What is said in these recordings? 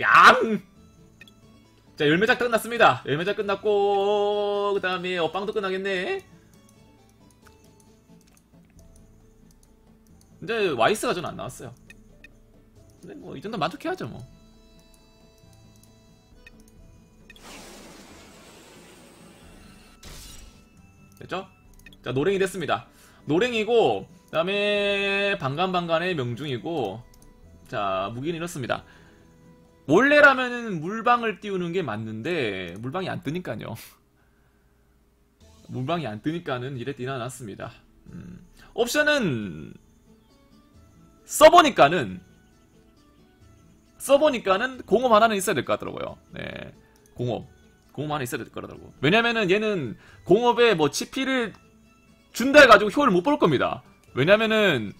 양! 자, 열매작 끝났습니다. 열매작 끝났고, 그 다음에, 어, 빵도 끝나겠네. 이제, 와이스가 전 안 나왔어요. 근데 뭐, 이 정도 만족해야죠, 뭐. 됐죠? 자, 노랭이 됐습니다. 노랭이고, 그 다음에, 방간방간의 명중이고, 자, 무기는 이렇습니다. 원래라면은 물방을 띄우는 게 맞는데 물방이 안 뜨니까요. 물방이 안 뜨니까는 이래 띄어놨습니다. 음. 옵션은 써보니까는 써보니까는 공업 하나는 있어야 될 것 같더라고요. 네, 공업 공업 하나 있어야 될 거라고. 왜냐면은 얘는 공업에 뭐 치피를 준다 해가지고 효율 못 볼 겁니다. 왜냐면은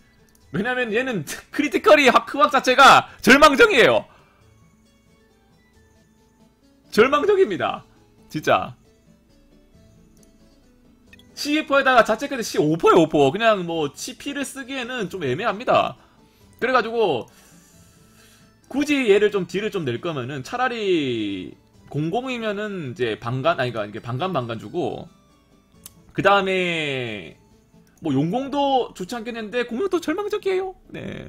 왜냐면 얘는 크리티컬이 크왁 자체가 절망적이에요. 절망적입니다. 진짜. C2%에다가 자체까지 C5%에요 5%. 그냥 뭐 CP를 쓰기에는 좀 애매합니다. 그래가지고 굳이 얘를 좀 딜을 좀 낼 거면은 차라리 00이면은 이제 방간 아니 그러니까 방간 방간 주고 그 다음에 뭐 용공도 좋지 않겠는데 공룡도 절망적이에요. 네.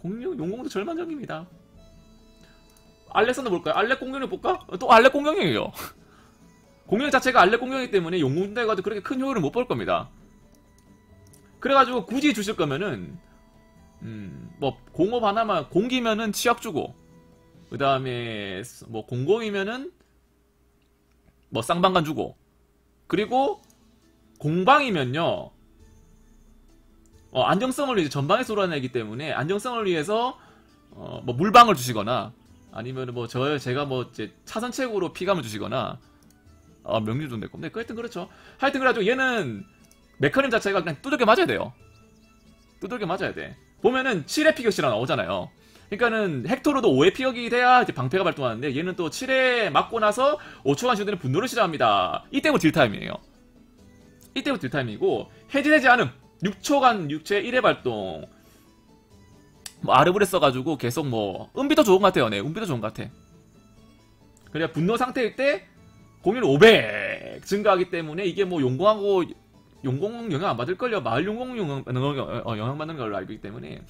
공룡 용공도 절망적입니다. 알렉산더 볼까요? 알렉 공룡을 볼까? 또 알렉 공룡이에요. 공룡 자체가 알렉 공룡이기 때문에 용공도 해가지고 그렇게 큰 효율을 못 볼 겁니다. 그래가지고 굳이 주실 거면은 음, 뭐 공업 하나만 공기면은 치약 주고 그 다음에 뭐 공공이면은 뭐 쌍방간 주고 그리고 공방이면요 어, 안정성을 위해 전방에서 돌아내기 때문에 안정성을 위해서 어, 뭐 물방을 주시거나 아니면 뭐 저 제가 뭐 이제 차선책으로 피감을 주시거나 어, 명중 좀 됐고 근데 하여튼 그렇죠. 하여튼 그래가지고 얘는 메커님 자체가 그냥 두들겨 맞아야 돼요. 두들겨 맞아야 돼. 보면은 7회 피격시랑 나오잖아요. 그러니까는 헥토로도 5회 피격이 돼야 이제 방패가 발동하는데 얘는 또 7회 맞고 나서 5초간 쉬어되는 분노를 시작합니다. 이때부터 딜타임이에요. 이때부터 딜타임이고 해제되지 않음 6초간 6체 1회 발동 뭐 아르브레 써가지고 계속 뭐 은비도 좋은 것 같아요. 네, 은비도 좋은 것 같아. 그래 분노 상태일 때 공률 500 증가하기 때문에 이게 뭐 용공하고 용공 영향 안 받을걸요. 마을 용공 영향, 어, 영향 받는 걸로 알고 있기 때문에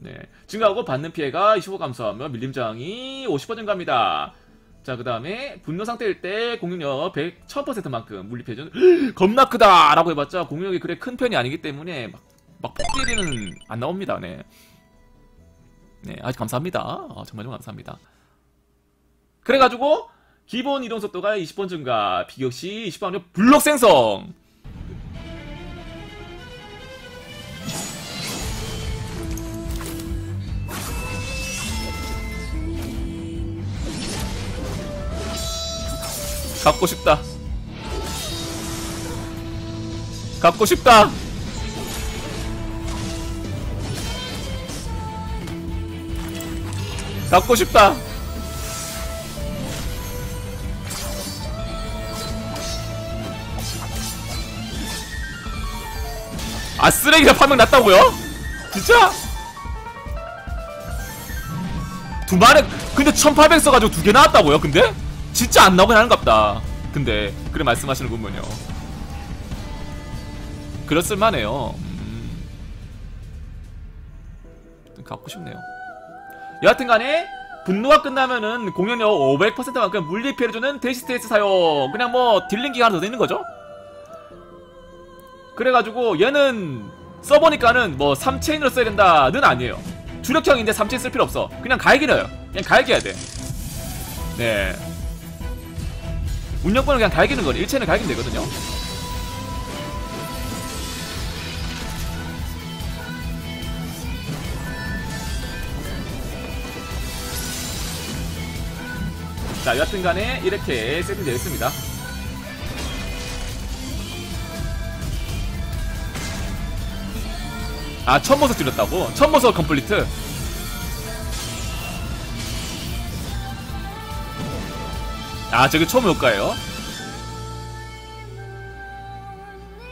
네 증가하고 받는 피해가 25 감소하며 밀림 저항이 50% 증가합니다. 자, 그 다음에 분노 상태일 때 공격력 100, 1000%만큼 물리 패전 겁나 크다! 라고 해봤자 공격력이 그래 큰 편이 아니기 때문에 막, 막 폭딜이는 안 나옵니다. 네. 네, 아주 감사합니다. 어, 정말 좀 감사합니다. 그래가지고 기본 이동 속도가 20번 증가, 비격시 20번 블록 생성. 갖고 싶다. 갖고 싶다. 갖고 싶다. 아 쓰레기가 파명 났다고요? 진짜? 두 마리 근데 1800 써가지고 두 개 나왔다고요 근데? 진짜 안 나오긴 하는갑다 근데 그래 말씀하시는 분은요 그렇을만해요 음. 갖고 싶네요 여하튼간에 분노가 끝나면은 공연력 500%만큼 물리 피해를 주는 데시스테이스 사용. 그냥 뭐 딜링 기가 하나 더 있는 거죠? 그래가지고 얘는 써보니까는 뭐 3체인으로 써야 된다는 아니에요. 주력형인데 3체인 쓸 필요 없어. 그냥 갈기려요. 그냥 갈겨야 돼네. 운영권을 그냥 갈기는 거네 1체는 갈기면 되거든요 자 여하튼간에 이렇게 세팅되어 있습니다. 아 첫모습 줄였다고? 첫모습 컴플리트? 아 저기 처음 효과예요?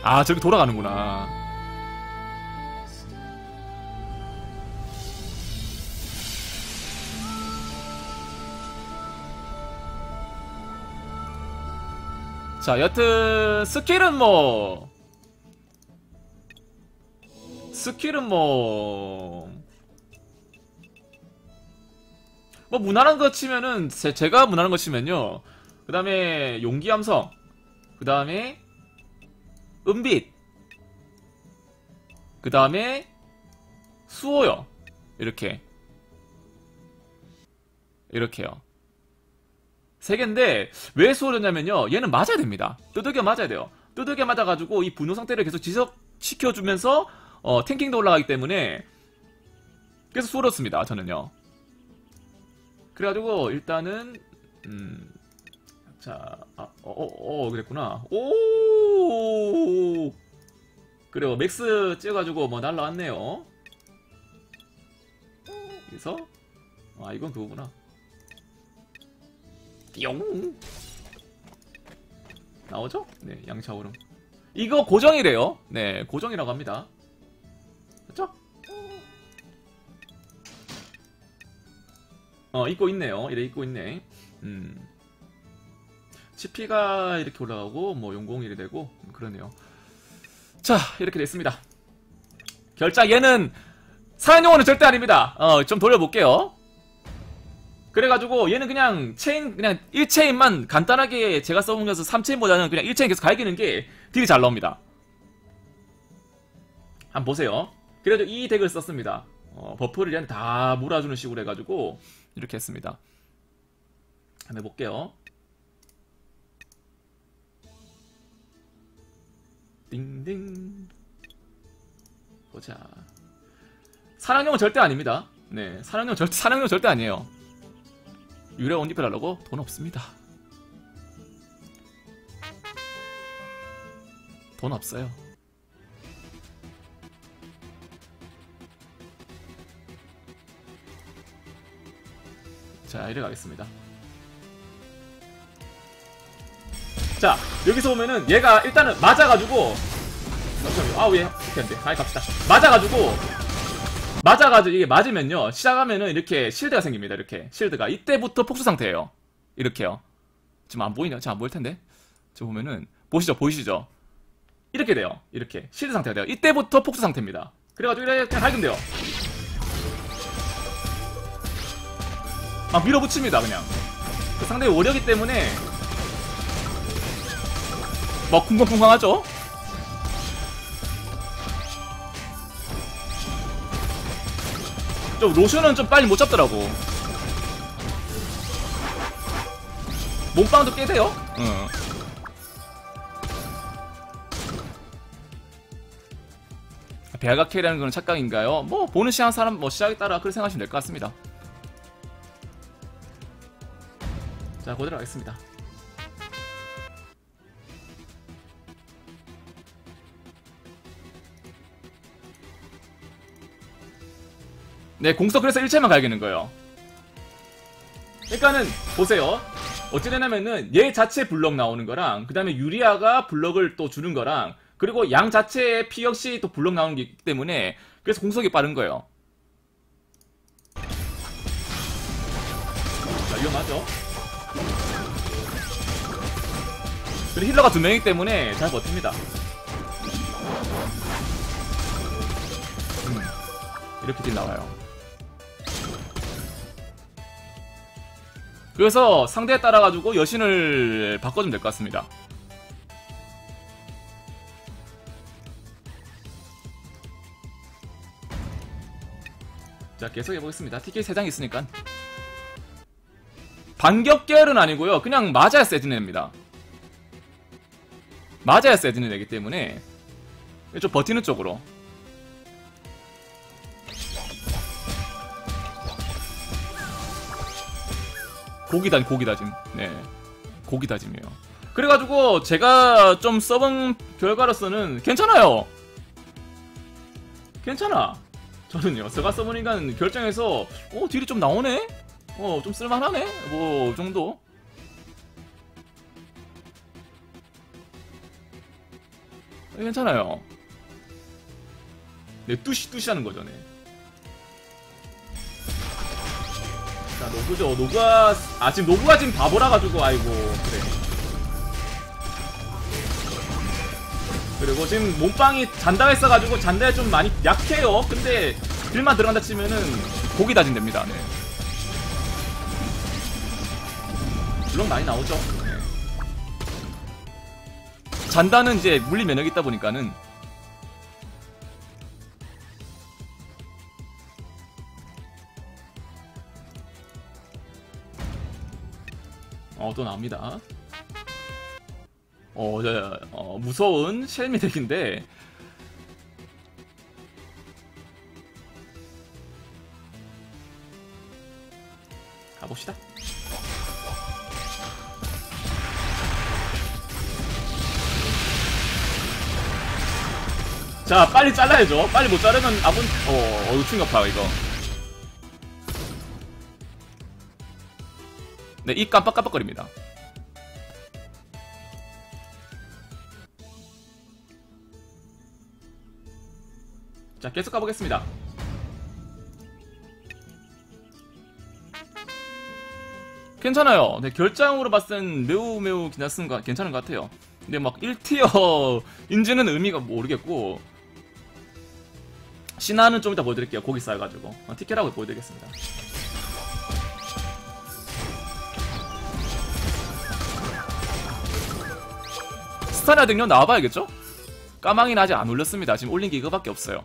아 저기 돌아가는구나 자, 여튼 스킬은 뭐 스킬은 뭐... 뭐 무난한 거 치면은 제, 제가 무난한 거 치면요. 그 다음에 용기 함성. 그 다음에 은빛. 그 다음에 수호요. 이렇게. 이렇게요 세 개인데 왜 수호였냐면요 얘는 맞아야 됩니다 두들겨 맞아야 돼요 두들겨 맞아가지고 이 분노 상태를 계속 지속시켜주면서 어, 탱킹도 올라가기 때문에 그래서 수월했습니다 저는요 그래가지고 일단은 음, 자, 아, 어, 어, 어, 그랬구나. 오, 그래요. 맥스 찍어가지고 뭐 날라왔네요. 그래서 아 이건 그거구나. 띠용 나오죠? 네, 양차오름. 이거 고정이래요. 네, 고정이라고 합니다. 맞죠? 어, 입고 있네요. 이래 입고 있네. 음. CP가 이렇게 올라가고, 뭐, 용공일이 되고, 음, 그러네요. 자, 이렇게 됐습니다. 결자, 얘는, 사연용어는 절대 아닙니다. 어, 좀 돌려볼게요. 그래가지고, 얘는 그냥, 체인, 그냥 1체인만 간단하게 제가 써보면서 3체인보다는 그냥 1체인 계속 갈기는 게 딜이 잘 나옵니다. 한번 보세요. 그래도 이 덱을 썼습니다. 어, 버프를 그냥 다 몰아주는 식으로 해가지고, 이렇게 했습니다. 한번 해볼게요. 띵띵. 보자. 사랑용은 절대 아닙니다. 네, 사랑용 절 사랑용 절대 아니에요. 유래 온리필 하려고 돈 없습니다. 돈 없어요. 자, 이래 가겠습니다. 자, 여기서 보면은 얘가 일단은 맞아가지고. 아우 얘 이렇게 안 돼. 아이 갑시다. 맞아가지고 맞아가지고 이게 맞으면요 시작하면은 이렇게 실드가 생깁니다. 이렇게 실드가 이때부터 폭수 상태예요. 이렇게요. 지금 안 보이냐? 지금 안 보일 텐데. 지금 보면은 보시죠, 보이시죠? 이렇게 돼요. 이렇게 실드 상태가 돼요. 이때부터 폭수 상태입니다. 그래가지고 이렇게 갈면 돼요. 막 밀어붙입니다 그냥 그 상대의 오력이 때문에 막 쿵쾅쿵쾅하죠 좀 로션은 좀 빨리 못 잡더라고 몸빵도 꽤 돼요 응. 배아가 캐리하는 건 착각인가요? 뭐 보는 시간 사람 뭐 시작에 따라 그렇게 생각하시면 될 것 같습니다 자, 그대로 가겠습니다. 네, 공석 그래서 1체만 가야되는 거예요. 그러니까는 보세요. 어찌 되냐면은 얘 자체 블럭 나오는 거랑 그 다음에 유리아가 블럭을 또 주는 거랑 그리고 양 자체의 피 역시 또 블럭 나오는 게 있기 때문에 그래서 공석이 빠른 거예요. 자, 위험하죠? 그리고 힐러가 두 명이기 때문에 잘 버팁니다. 음, 이렇게 딜 나와요. 그래서 상대에 따라가지고 여신을 바꿔주면 될 것 같습니다. 자 계속 해보겠습니다. TK 3장 있으니까 반격 계열은 아니고요. 그냥 맞아야 세진입니다. 맞아야 세진이 되기 때문에 좀 버티는 쪽으로 고기 다짐 고기 다짐. 네. 고기 다짐이에요. 그래가지고 제가 좀 써본 결과로서는 괜찮아요. 괜찮아. 저는요 제가 써보니까 결정해서 어 딜이 좀 나오네? 어 좀 쓸만하네? 뭐 정도. 괜찮아요. 네, 뚜시뚜시 하는 거죠, 네. 노브죠. 노브가, 아, 지금 노브가 지금 바보라 가지고, 아이고, 그래. 그리고 지금 몸빵이 잔다가 있어가지고 잔다에 좀 많이 약해요. 근데 딜만 들어간다 치면은 고기 다진 됩니다. 네. 물론 많이 나오죠. 네. 잔다는 이제 물리 면역이 있다 보니까는 또 나옵니다. 어, 저, 어, 무서운 쉘미 덱인데, 가봅시다. 자, 빨리 잘라야죠. 빨리 못 자르면 아군, 어, 어우, 충격파, 이거. 네, 입 깜빡깜빡거립니다. 자, 계속 가보겠습니다. 괜찮아요. 네, 결장으로 봤을 땐 매우 매우 괜찮은 것, 괜찮은 것 같아요. 근데 막 1티어인지는 의미가 모르겠고 신화는 좀 이따 보여드릴게요. 고기 쌓여가지고 어, 티켓하고 보여드리겠습니다. 스타나 등력 나와봐야겠죠? 까망이는 아직 안 올렸습니다. 지금 올린 게 이거밖에 없어요.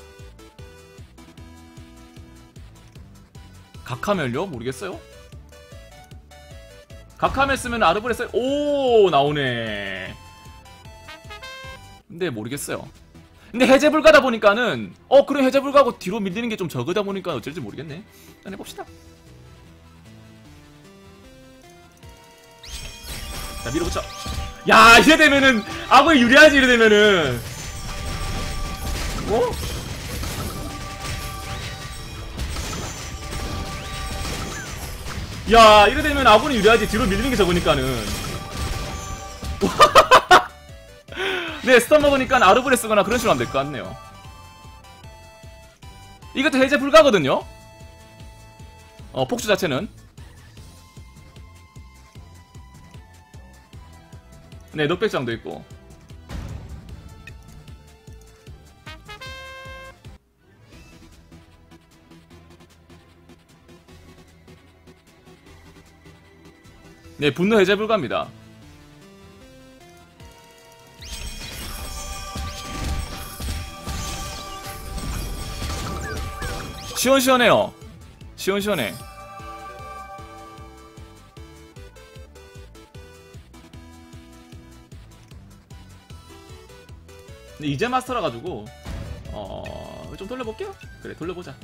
각하멜요? 모르겠어요. 각하멜 쓰면 아르브레스 오 나오네. 근데 모르겠어요. 근데 해제 불가다 보니까는 어 그래 해제 불가하고 뒤로 밀리는 게 좀 적으다 보니까 어쩔지 모르겠네. 일단 해봅시다. 자 밀어붙여. 야 이래 되면은 아군이 유리하지 이래 되면은. 뭐? 야 이래 되면 아군이 유리하지. 뒤로 밀리는 게 적으니까는. 네 스턴 먹으니까 아르브레 쓰거나 그런 식으로 하면 될 것 같네요. 이것도 해제 불가거든요? 어 폭주 자체는 네 넉백장도 있고. 네 분노 해제 불가입니다. 시원시원해요. 시원시원해 근데 이제 마스터라 가지고 어 좀 돌려볼게요. 그래 돌려보자.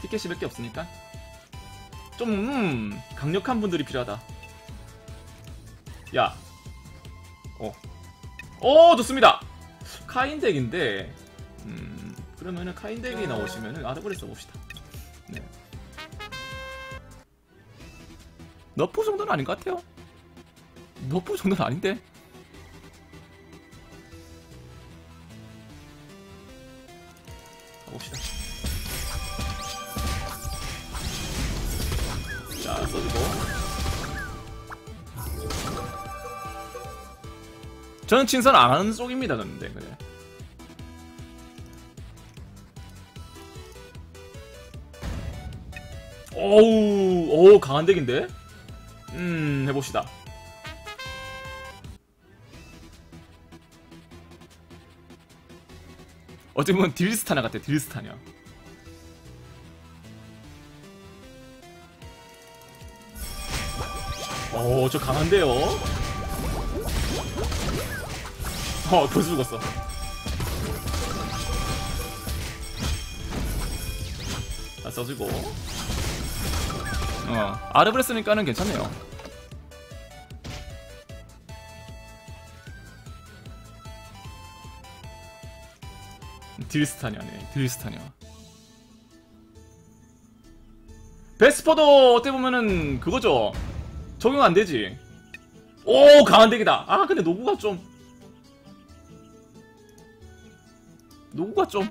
티켓이 몇 개 없으니까 좀 음, 강력한 분들이 필요하다. 야, 어, 어 좋습니다. 카인 덱인데 음 그러면은 카인 덱이 나오시면은 아르브레 써봅시다. 네. 너프 정도는 아닌 것 같아요. 너프 정도는 아닌데. 저는 친선 안 하는 쪽입니다, 근데, 그래. 오우, 오, 강한 덱인데? 음, 해봅시다. 어찌 보면 딜스타냐 같아, 딜스타냐. 오, 저 강한데요? 어, 더 죽었어. 자, 써주고. 어, 아르브레 쓰니까는 괜찮네요. 딜스타냐네, 딜스타냐. 베스퍼도 어떻게 보면은 그거죠. 적용 안 되지. 오, 강한 덱이다. 아, 근데 노구가 좀. 노구가 좀.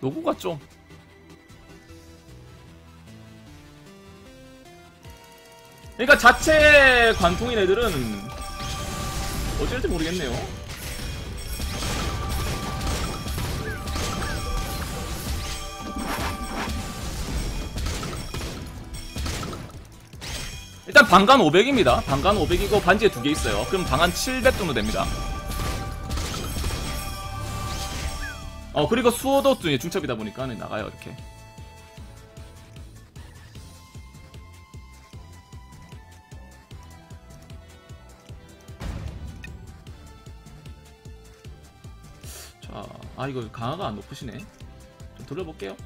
노구가 좀. 그러니까 자체 관통인 애들은 어찌할지 모르겠네요. 방간 500입니다. 방간 500이고 반지에 두 개 있어요. 그럼 방한 700 정도 됩니다. 어 그리고 수호도 또 중첩이다 보니까 나가요 이렇게. 자, 아 이거 강화가 안 높으시네. 좀 돌려볼게요.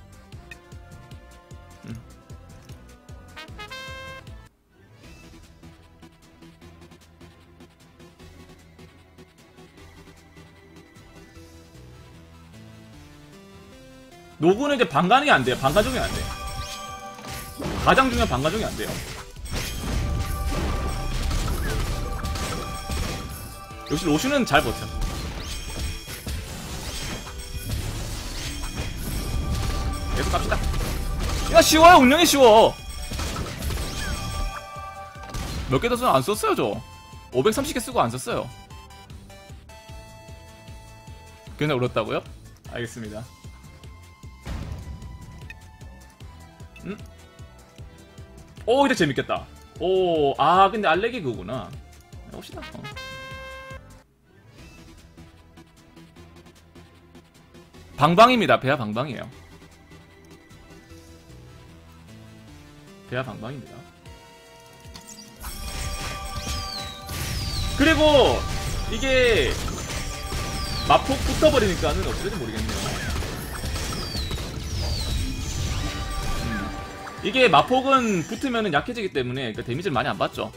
노구는 이제 반가능이 안 돼요. 반가정이 안 돼요. 가장 중요한 반가정이 안 돼요. 역시 로슈는 잘 버텨. 계속 갑시다. 야 쉬워요. 운영이 쉬워. 몇 개 더 쓰면 안 썼어요 저. 530개 쓰고 안 썼어요. 그냥 울었다고요? 알겠습니다. 오 이제 재밌겠다. 오, 아 근데 알레기 그거구나. 봅시다. 어. 방방입니다. 배야 방방이에요. 배야 방방입니다. 그리고 이게 마폭 붙어버리니까는 어찌될지 모르겠네요. 이게 마폭은 붙으면 약해지기 때문에 그 데미지를 많이 안 받죠.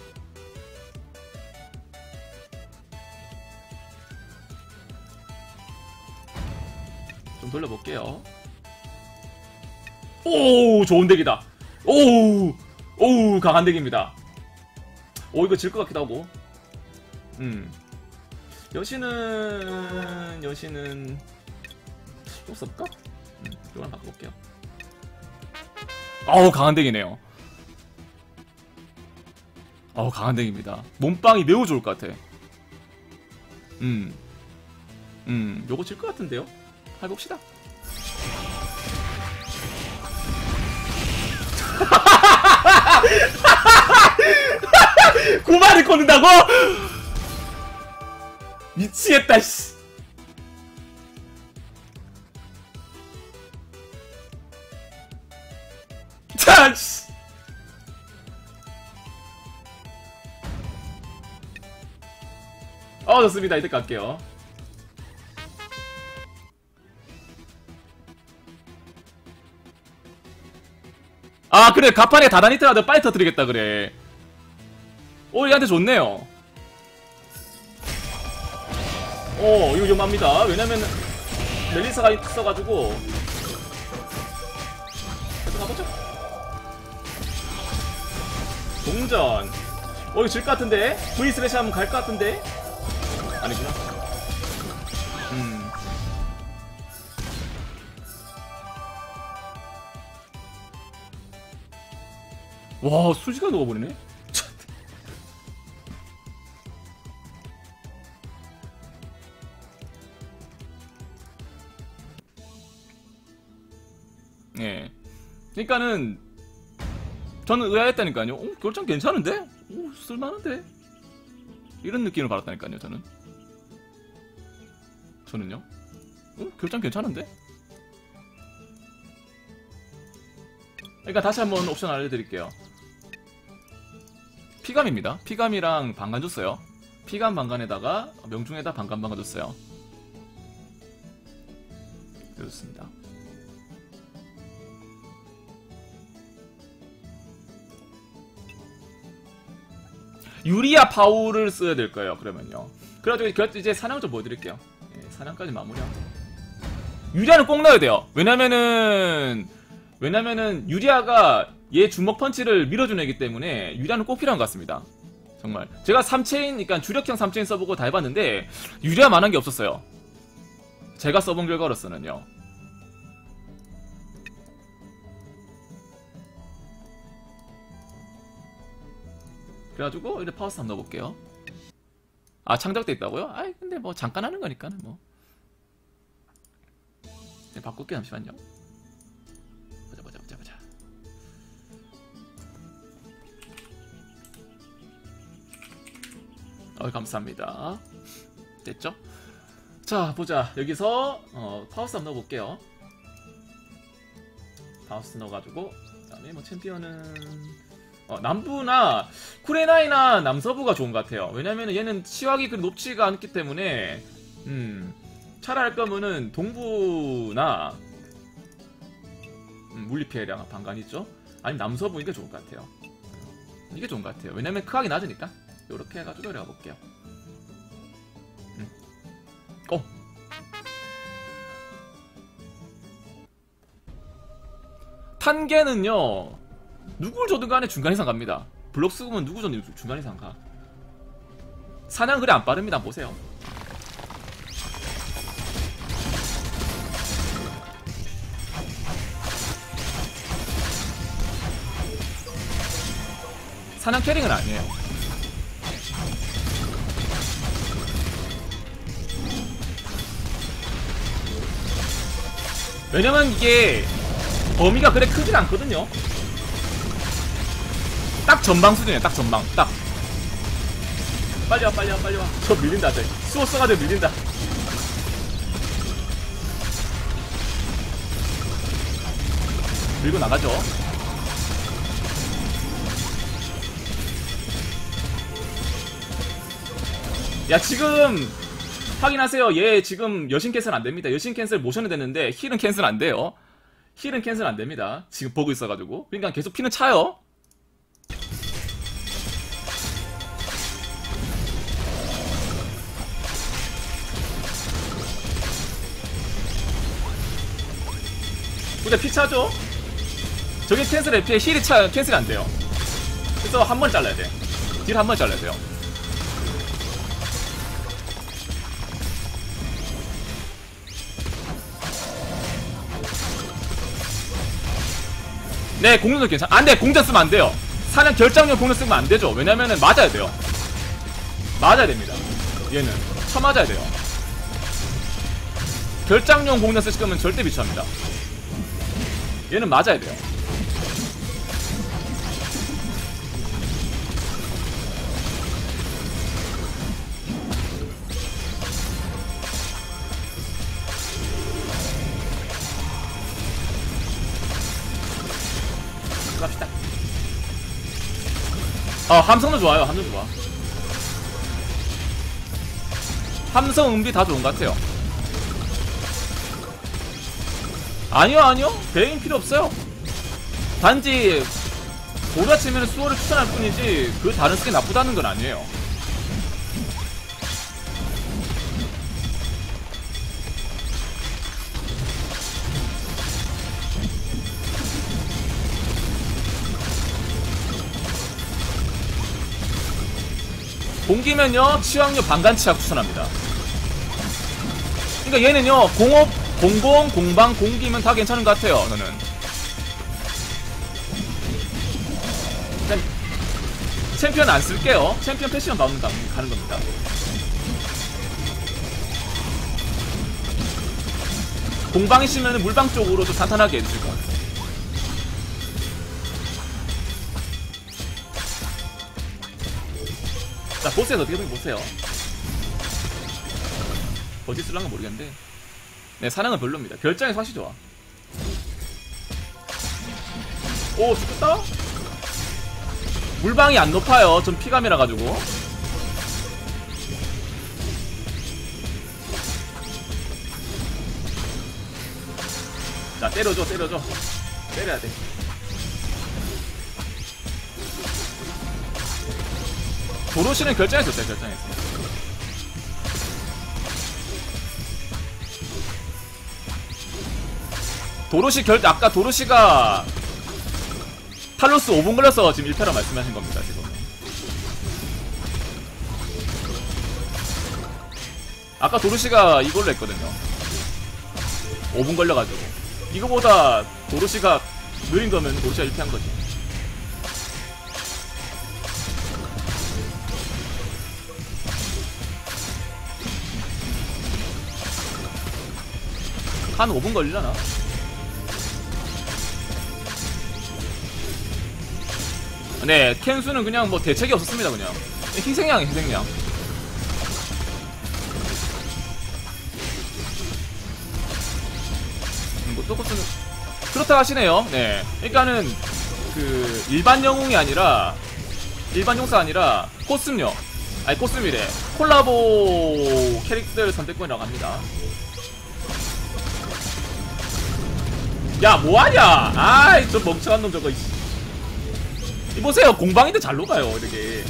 좀 돌려볼게요. 오, 좋은 덱이다. 오, 오, 강한 덱입니다. 오, 이거 질 것 같기도 하고. 음. 여신은, 여신은, 또 써볼까? 음, 이거랑 바꿔볼게요. 어우, 강한 덱이네요. 어우, 강한 덱입니다. 몸빵이 매우 좋을 것 같아. 음. 음, 요거 질 것 같은데요? 해봅시다. 구마를 걷는다고? 미치겠다, 씨. 좋습니다. 이때 갈게요. 아 그래. 가판에 다다니트라도 빨리 터뜨리겠다 그래. 오 얘한테 좋네요. 오 이거 위험합니다. 왜냐면 멜리사가 있어가지고. 계속 가보죠. 동전. 어 이거 질 것 같은데? V 스레시 하면 갈 것 같은데 아니구나? 음. 와 수지가 녹아버리네? 예. 그러니까는 저는 의아했다니까요. 어, 결정 괜찮은데? 오, 쓸만한데? 이런 느낌을 받았다니까요 저는 저는요 어, 결정 괜찮은데? 그러니까 다시 한번 옵션 알려드릴게요 피감입니다. 피감이랑 방간 줬어요. 피감 방간에다가 명중에다 방간 방간 줬어요. 그렇습니다. 유리아 파우를 써야 될 거예요. 그러면요. 그래가지고 이제 사냥 좀 보여드릴게요. 예, 사냥까지 마무리하고. 유리아는 꼭 넣어야 돼요. 왜냐면은 왜냐면은 유리아가 얘 주먹 펀치를 밀어주는 애기 때문에 유리아는 꼭 필요한 것 같습니다. 정말 제가 3체인 그러니까 주력형 3체인 써보고 다 해봤는데 유리아 만한 게 없었어요. 제가 써본 결과로서는요. 그래가지고 이제 파워스 한번 넣어볼게요. 아 창작돼 있다고요? 아이 근데 뭐 잠깐 하는 거니까는 뭐. 네, 바꿀게요 잠시만요. 보자 보자 보자 보자. 어 감사합니다. 됐죠? 자 보자 여기서 어, 파우스 한번 넣어볼게요. 파우스 넣어가지고 그 다음에 뭐 챔피언은 어, 남부나 쿠레나이나 남서부가 좋은 것 같아요. 왜냐면 얘는 치wak이 그 높지가 않기 때문에 음, 차라리 할 거면은 동부나 음, 물리피해량 반간 있죠. 아니 남서부 이게 좋을 것 같아요. 이게 좋은 것 같아요. 왜냐면 크하게 낮으니까 이렇게 해가지고 내려가 볼게요. 음. 어. 탄계는요 누굴 줘든 간에 중간 이상 갑니다. 블록 쓰면 누구 줘든 중간 이상 가. 사냥 그래 안 빠릅니다. 보세요. 사냥 캐릭은 아니에요. 왜냐면 이게 범위가 그래 크진 않거든요. 딱 전방 수준이야 딱 전방. 딱. 빨리 와 빨리 와 빨리 와저 밀린다 저 수호 써가지고 밀린다. 밀고 나가죠. 야 지금 확인하세요. 얘 지금 여신 캔슬 안됩니다. 여신 캔슬 모션이 됐는데 힐은 캔슬 안돼요. 힐은 캔슬 안됩니다. 지금 보고 있어가지고. 그러니까 계속 피는 차요 근데 피 차죠? 저게 캔슬 에피에 힐이 차, 캔슬이 안 돼요. 그래서 한 번 잘라야 돼. 딜 한 번 잘라야 돼요. 네, 공격도 괜찮, 안 돼! 공전 쓰면 안 돼요. 사냥 결정력 공격 쓰면 안 되죠. 왜냐면은 맞아야 돼요. 맞아야 됩니다. 얘는. 쳐 맞아야 돼요. 결장용 공격 쓰실 거면 절대 비추합니다. 얘는 맞아야 돼요. 갑시다. 아, 함성도 좋아요. 함성 좋아. 함성, 음비 다 좋은 것 같아요. 아니요 아니요. 배인 필요 없어요. 단지 보다 치면 수호를 추천할 뿐이지 그 다른 스킨 나쁘다는 건 아니에요. 공기면요 치확률 반간 치약 추천합니다. 그러니까 얘는요 공업 공공, 공방, 공기면 다 괜찮은 것 같아요, 저는. 일단, 챔피언 안 쓸게요. 챔피언 패시션 나오는 가, 가는 겁니다. 공방이 시면 물방 쪽으로 좀 탄탄하게 해주실 것 같아요. 자, 보스에서 어떻게 보면 보세요. 어디 쓸랑가 모르겠는데. 네, 사냥은 별로입니다. 결장이 사실 좋아. 오, 죽겠다? 물방이 안 높아요. 좀 피감이라 가지고. 자, 때려줘, 때려줘. 때려야 돼. 도로시는 어때, 결장에서. 도로시 결 아까 도로시가 탈로스 5분 걸려서 지금 1패라 말씀하신 겁니다 지금. 아까 도로시가 이걸로 했거든요. 5분 걸려가지고. 이거보다 도로시가 느린 거면 도로시가 1패한 거지. 한 5분 걸리려나? 네, 캔수는 그냥 뭐 대책이 없었습니다, 그냥. 희생양, 희생양. 음, 뭐, 똑같은, 그렇다 하시네요. 네. 그러니까는, 그, 일반 영웅이 아니라, 일반 용사 아니라, 코스요. 아니, 코스미래. 콜라보 캐릭터 선택권이라고 합니다. 야, 뭐하냐? 아이, 저 멍청한 놈 저거, 이씨. 이보세요 공방인데 잘 녹아요 이렇게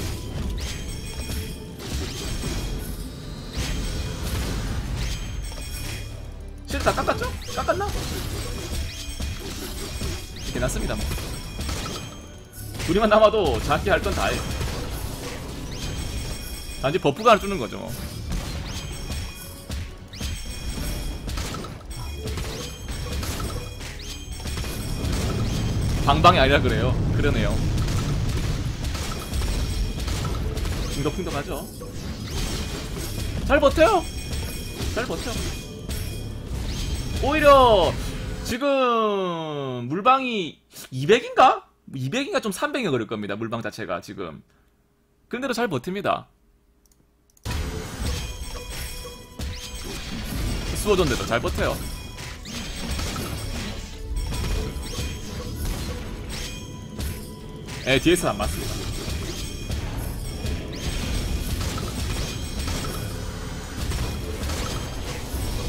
실드 다 깎았죠? 깎았나? 이렇게 났습니다 뭐 우리만 남아도 자기 할 건 다 해. 단지 버프가 안 주는 거죠 뭐. 방방이 아니라 그래요 그러네요 핑덕핑덕하죠? 잘 버텨요. 잘 버텨. 오히려 지금 물방이 200인가? 200인가 좀 300이 그럴 겁니다 물방 자체가 지금. 근데도 잘 버팁니다. 수호전대도 잘 버텨요. 예, 뒤에서 안 맞습니다.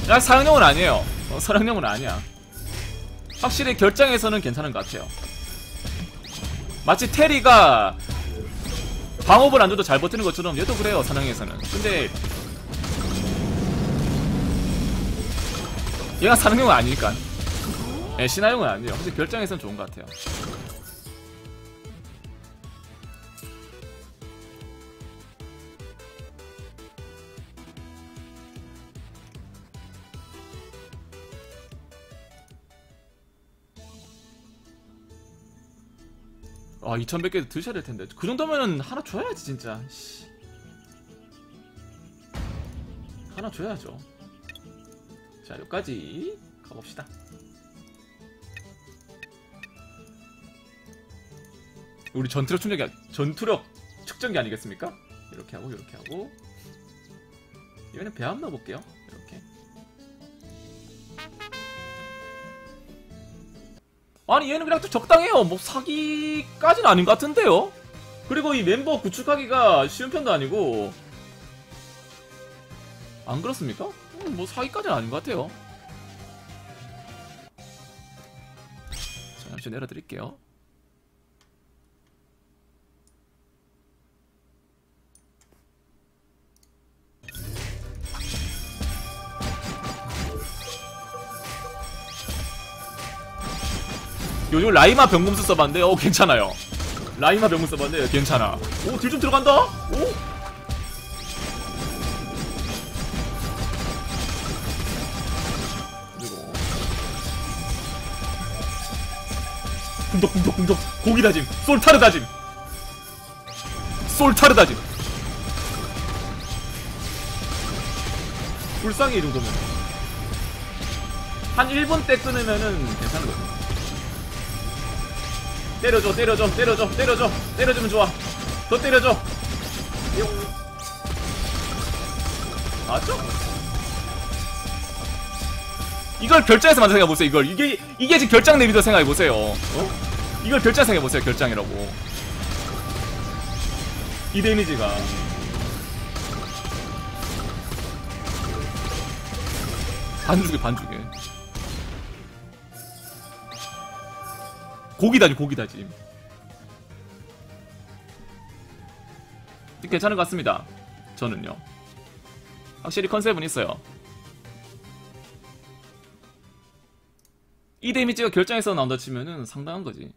야, 사형용은 아니에요. 어, 서령용은 아니야. 확실히 결장에서는 괜찮은 것 같아요. 마치 테리가 방업을 안 줘도 잘 버티는 것처럼 얘도 그래요, 사냥에서는. 근데 얘가 사냥용은 아니니까. 예, 신화용은 아니에요. 근데 결장에서는 좋은 것 같아요. 아 2100개 드셔야 될 텐데. 그 정도면은 하나 줘야지 진짜. 씨. 하나 줘야죠. 자 여기까지 가봅시다. 우리 전투력 충전기 전투력 측정기 아니겠습니까? 이렇게 하고 이렇게 하고. 이번엔 배 한번 넣어볼게요 아니 얘는 그냥 또 적당해요. 뭐 사기까지는 아닌 것 같은데요. 그리고 이 멤버 구축하기가 쉬운 편도 아니고 안 그렇습니까? 음, 뭐 사기까지는 아닌 것 같아요. 자, 잠시 내려드릴게요. 요즘 라이마 병금수 써봤는데 어 괜찮아요. 라이마 병금 써봤는데 괜찮아. 오 딜 좀 들어간다? 오! 그리고. 궁덕궁덕궁덕. 고기 다짐. 솔타르 다짐. 솔타르 다짐. 불쌍해 이 정도면. 한 1분 때 끊으면은 괜찮은 거죠 때려줘 때려줘 때려줘 때려줘 때려주면 좋아 더 때려줘 용. 맞죠? 이걸 결장에서 만든 생각해보세요 이걸 이게 이게 지금 결장 내비더 생각해보세요 어? 이걸 결장 생각해보세요 결장이라고 이 데미지가 반죽에 반죽에 고기다지 고기다지. 괜찮은 것 같습니다. 저는요. 확실히 컨셉은 있어요. 이 데미지가 결정에서 나온다 치면은 상당한 거지